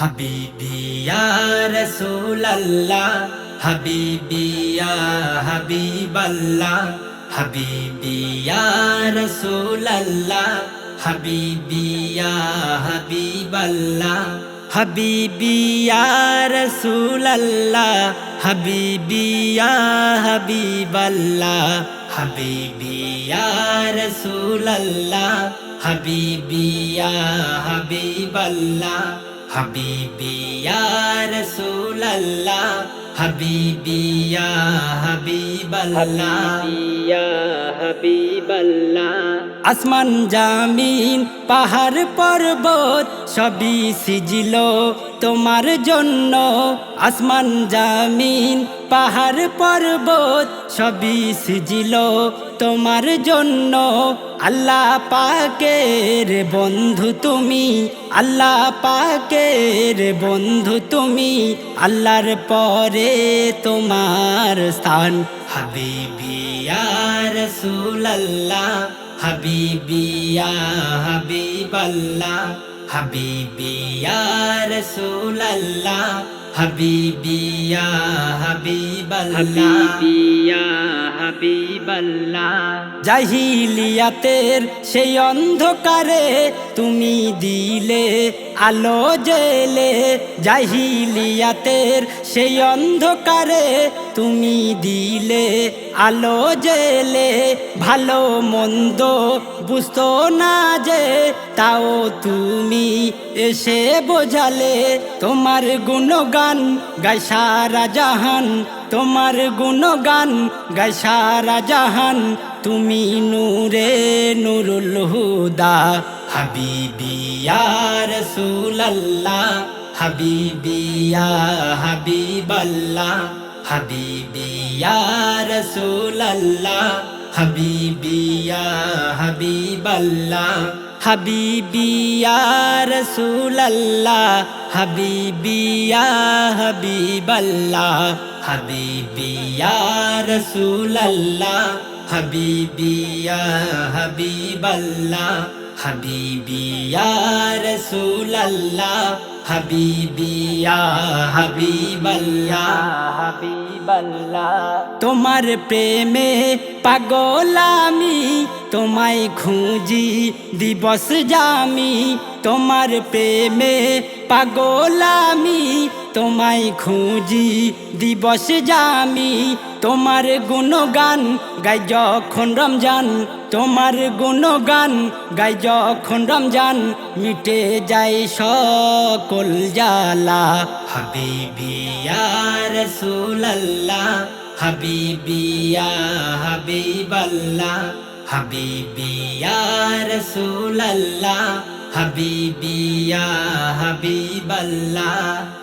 হাবিবিয়া রসুল্লাহ হাবিবিয়া হাবিবাল্লাহ হাবিবিয়া রসুল্লাহ হাবিবিয়া হাবিবাল্লাহ হাবিবিয়া রসুল্লাহ হাবিবিয়া হাবিবাল্লাহ হাবিবিয়া রসুল্লাহ হাবিবিয়া হাবিবাল্লাহ। হাবিবিয়া রসুল্লাহ হাবিবিয়া হাবিবাল্লাহ। আসমান, জামিন, পাহাড়, পর্বত, সবই সিজিল তোমার জন্য। আসমান, জামিন, পাহাড়, পর্বত, সবই সিজিল তোমার জন্য। আল্লাহ পাকের বন্ধু তুমি, আল্লাহ পাকের বন্ধু তুমি, আল্লাহর পরে তোমার স্থান। হাবিবিয়া রসুল্লাহ হাবিবিয়া হাবিবাল্লাহ হাবিবিয়া রসুল্লাহ হাবিবিয়া হাবিবাল্লাহ। হাবিবিয়া হাবিবাল্লাহ। জাহিলিয়াতের সেই অন্ধকারে তুমি দিলে আলো জেলে জাহিলিয়াতের সেই অন্ধকারে তুমি দিলে আলো জেলে ভালো মন্দ বুঝতো না যে তাও তুমি এসে বোঝালে, তোমার গুণগান গাই সারা জাহান, তোমার গুণগান গাই সারা জাহান, তুমি নূরে নুরুল হুদা। হাবিবিয়া রসুল্লাহ হাবিবিয়া হাবিবাল্লাহ হাবিবিয়া রসুল্লাহ হাবিবিয়া হাবিবাল্লাহ হাবিবিয়া রসুল্লাহ হাবিবিয়া হাবিবাল্লাহ হাবিবিয়া রসুল্লাহ হাবিবিয়া হাবিবাল্লাহ। হাবিবিয়া রসুল্লাহ হাবিবিয়া হাবিবাল্লাহ হাবিবাল্লাহ। তোমার প্রেমে পাগল আমি, তোমায় খুঁজি দিবস জামি। তোমার প্রেমে পাগল আমি তোমায় খুঁজি দিবস জামি, তোমার গুণগান গাই যখন রমজান, তোমার গুণগান গাই যখন রমজান, মিটে যায় সকল জালা হাবিবিয়া রসুল্লাহ হাবিবিয়া হাবিবাল্লাহ হাবিবিয়া রসুল্লাহ হাবিবিয়া হাবিবাল্লাহ।